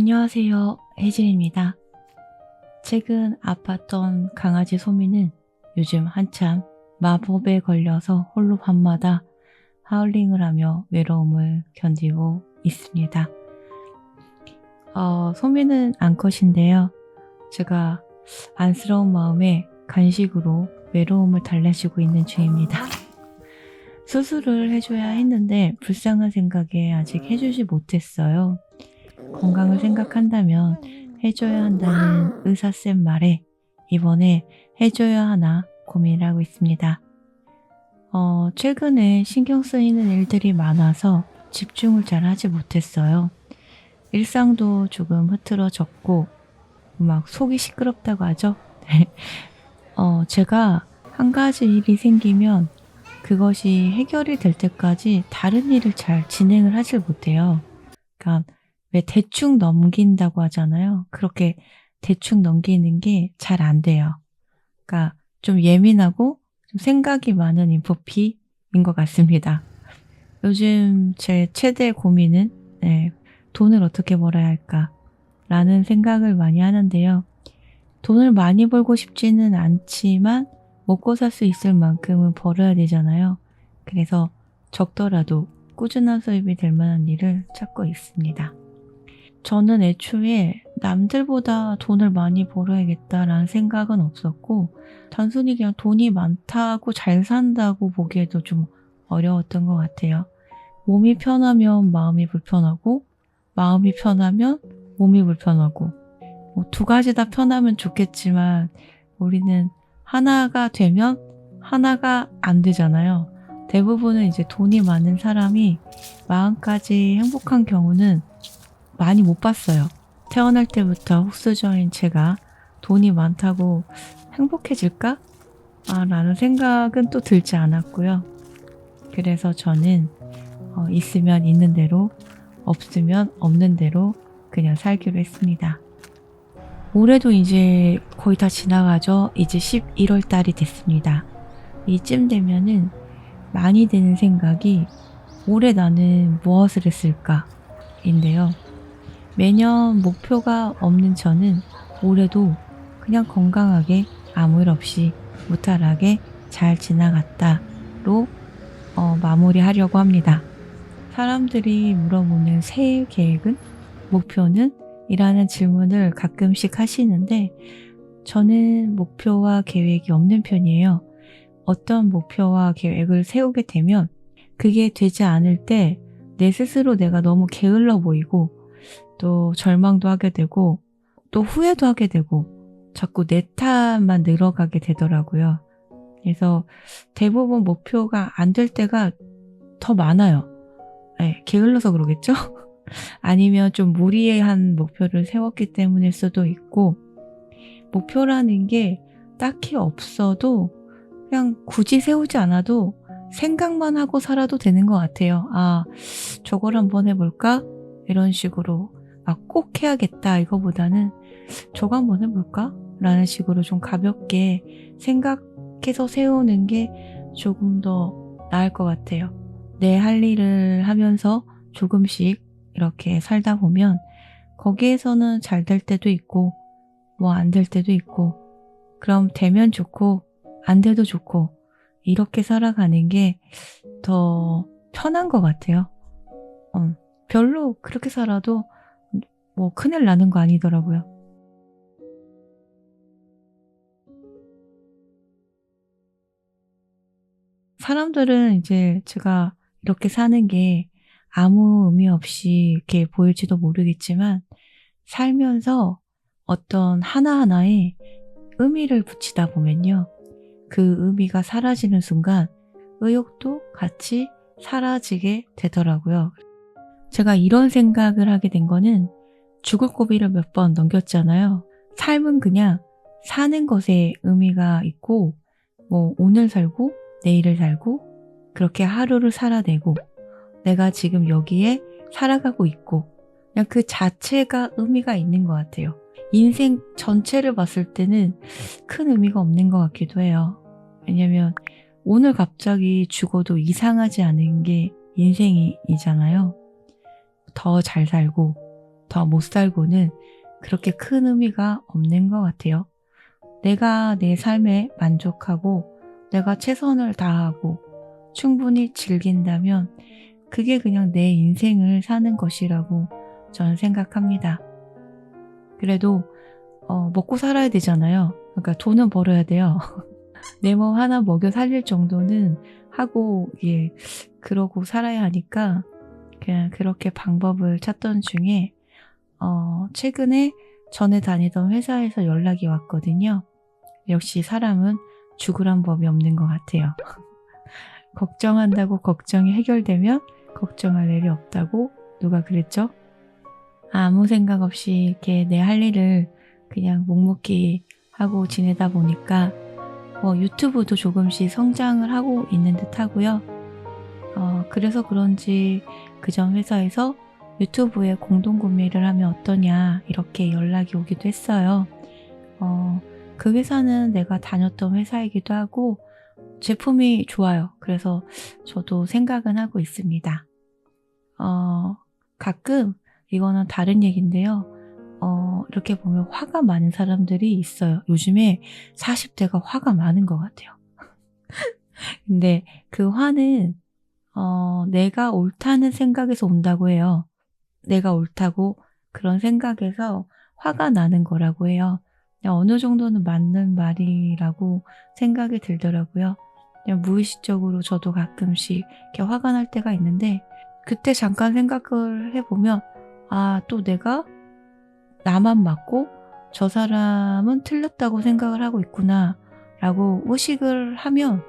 안녕하세요. 혜진입니다. 최근 아팠던 강아지 소미는 요즘 한참 마법에 걸려서 홀로 밤마다 하울링을 하며 외로움을 견디고 있습니다. 어, 소미는 암컷인데요. 제가 안쓰러운 마음에 간식으로 외로움을 달래주고 있는 중입니다. 수술을 해줘야 했는데 불쌍한 생각에 아직 해주지 못했어요. 건강을 생각한다면 해줘야 한다는 의사쌤 말에 이번에 해줘야 하나 고민을 하고 있습니다. 어, 최근에 신경 쓰이는 일들이 많아서 집중을 잘 하지 못했어요. 일상도 조금 흐트러졌고, 막 속이 시끄럽다고 하죠? 어, 제가 한 가지 일이 생기면 그것이 해결이 될 때까지 다른 일을 잘 진행을 하질 못해요. 그러니까 왜 대충 넘긴다고 하잖아요. 그렇게 대충 넘기는 게 잘 안 돼요. 그러니까 좀 예민하고 좀 생각이 많은 인프피인 것 같습니다. 요즘 제 최대 고민은 네, 돈을 어떻게 벌어야 할까 라는 생각을 많이 하는데요. 돈을 많이 벌고 싶지는 않지만 먹고 살 수 있을 만큼은 벌어야 되잖아요. 그래서 적더라도 꾸준한 수입이 될 만한 일을 찾고 있습니다. 저는 애초에 남들보다 돈을 많이 벌어야겠다라는 생각은 없었고, 단순히 그냥 돈이 많다고 잘 산다고 보기에도 좀 어려웠던 것 같아요. 몸이 편하면 마음이 불편하고, 마음이 편하면 몸이 불편하고, 뭐 두 가지 다 편하면 좋겠지만, 우리는 하나가 되면 하나가 안 되잖아요. 대부분은 이제 돈이 많은 사람이 마음까지 행복한 경우는 많이 못 봤어요. 태어날 때부터 흙수저인 제가 돈이 많다고 행복해질까? 아, 라는 생각은 또 들지 않았고요. 그래서 저는 어, 있으면 있는 대로, 없으면 없는 대로 그냥 살기로 했습니다. 올해도 이제 거의 다 지나가죠. 이제 11월 달이 됐습니다. 이쯤 되면은 많이 드는 생각이 올해 나는 무엇을 했을까? 인데요. 매년 목표가 없는 저는 올해도 그냥 건강하게 아무 일 없이 무탈하게 잘 지나갔다로 어, 마무리하려고 합니다. 사람들이 물어보는 새해 계획은? 목표는? 이라는 질문을 가끔씩 하시는데 저는 목표와 계획이 없는 편이에요. 어떤 목표와 계획을 세우게 되면 그게 되지 않을 때 내 스스로 내가 너무 게을러 보이고 또 절망도 하게 되고 또 후회도 하게 되고 자꾸 내 탓만 늘어가게 되더라고요. 그래서 대부분 목표가 안 될 때가 더 많아요. 네, 게을러서 그러겠죠? 아니면 좀 무리한 목표를 세웠기 때문일 수도 있고, 목표라는 게 딱히 없어도 그냥 굳이 세우지 않아도 생각만 하고 살아도 되는 것 같아요. 아, 저걸 한번 해볼까? 이런 식으로 막 꼭 해야겠다 이거보다는 저거 한번 해볼까? 라는 식으로 좀 가볍게 생각해서 세우는 게 조금 더 나을 것 같아요. 내 할 일을 하면서 조금씩 이렇게 살다 보면 거기에서는 잘 될 때도 있고 뭐 안 될 때도 있고 그럼 되면 좋고 안 돼도 좋고 이렇게 살아가는 게 더 편한 것 같아요. 어, 별로 그렇게 살아도 뭐 큰일 나는 거 아니더라고요. 사람들은 이제 제가 이렇게 사는 게 아무 의미 없이 이렇게 보일지도 모르겠지만 살면서 어떤 하나하나에 의미를 붙이다 보면요. 그 의미가 사라지는 순간 의욕도 같이 사라지게 되더라고요. 제가 이런 생각을 하게 된 거는 죽을 고비를 몇 번 넘겼잖아요. 삶은 그냥 사는 것에 의미가 있고, 뭐, 오늘 살고, 내일을 살고, 그렇게 하루를 살아내고, 내가 지금 여기에 살아가고 있고, 그냥 그 자체가 의미가 있는 것 같아요. 인생 전체를 봤을 때는 큰 의미가 없는 것 같기도 해요. 왜냐면 오늘 갑자기 죽어도 이상하지 않은 게 인생이잖아요. 더 잘 살고, 더 못 살고는 그렇게 큰 의미가 없는 것 같아요. 내가 내 삶에 만족하고 내가 최선을 다하고 충분히 즐긴다면 그게 그냥 내 인생을 사는 것이라고 저는 생각합니다. 그래도 어, 먹고 살아야 되잖아요. 그러니까 돈은 벌어야 돼요. 내 몸 하나 먹여 살릴 정도는 하고 예 그러고 살아야 하니까 그냥 그렇게 방법을 찾던 중에 어, 최근에 전에 다니던 회사에서 연락이 왔거든요. 역시 사람은 죽으란 법이 없는 것 같아요. 걱정한다고 걱정이 해결되면 걱정할 일이 없다고 누가 그랬죠? 아무 생각 없이 이렇게 내 할 일을 그냥 묵묵히 하고 지내다 보니까 뭐 유튜브도 조금씩 성장을 하고 있는 듯 하고요. 어, 그래서 그런지 그 전 회사에서 유튜브에 공동 구매를 하면 어떠냐 이렇게 연락이 오기도 했어요. 어, 그 회사는 내가 다녔던 회사이기도 하고 제품이 좋아요. 그래서 저도 생각은 하고 있습니다. 어, 가끔 이거는 다른 얘기인데요. 어, 이렇게 보면 화가 많은 사람들이 있어요. 요즘에 40대가 화가 많은 것 같아요. 근데 그 화는 어, 내가 옳다는 생각에서 온다고 해요. 내가 옳다고 그런 생각에서 화가 나는 거라고 해요. 어느 정도는 맞는 말이라고 생각이 들더라고요. 무의식적으로 저도 가끔씩 이렇게 화가 날 때가 있는데 그때 잠깐 생각을 해보면 아, 또 내가 나만 맞고 저 사람은 틀렸다고 생각을 하고 있구나 라고 의식을 하면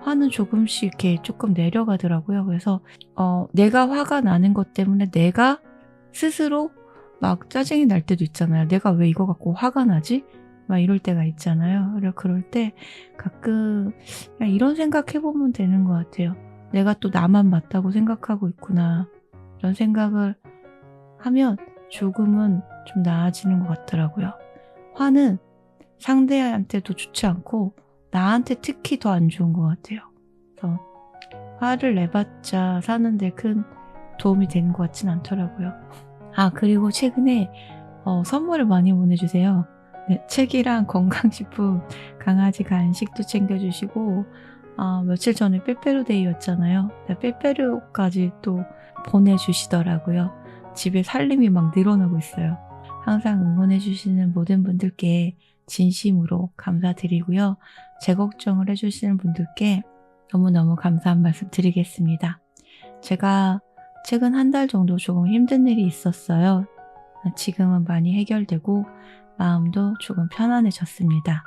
화는 조금씩 이렇게 조금 내려가더라고요. 그래서 어, 내가 화가 나는 것 때문에 내가 스스로 막 짜증이 날 때도 있잖아요. 내가 왜 이거 갖고 화가 나지? 막 이럴 때가 있잖아요. 그럴 때 가끔 이런 생각 해보면 되는 것 같아요. 내가 또 나만 맞다고 생각하고 있구나. 이런 생각을 하면 조금은 좀 나아지는 것 같더라고요. 화는 상대한테도 좋지 않고 나한테 특히 더 안 좋은 것 같아요. 그래서 화를 내봤자 사는데 큰 도움이 되는 것 같진 않더라고요. 아 그리고 최근에 어, 선물을 많이 보내주세요. 네, 책이랑 건강식품, 강아지 간식도 챙겨주시고 아, 며칠 전에 빼빼로데이였잖아요. 네, 빼빼로까지 또 보내주시더라고요. 집에 살림이 막 늘어나고 있어요. 항상 응원해주시는 모든 분들께 진심으로 감사드리고요. 제 걱정을 해주시는 분들께 너무너무 감사한 말씀 드리겠습니다. 제가 최근 한 달 정도 조금 힘든 일이 있었어요. 지금은 많이 해결되고 마음도 조금 편안해졌습니다.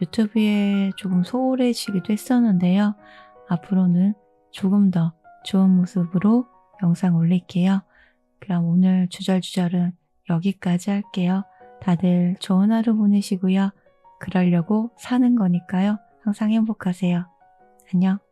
유튜브에 조금 소홀해지기도 했었는데요. 앞으로는 조금 더 좋은 모습으로 영상 올릴게요. 그럼 오늘 주절주절은 여기까지 할게요. 다들 좋은 하루 보내시고요. 그러려고 사는 거니까요. 항상 행복하세요. 안녕.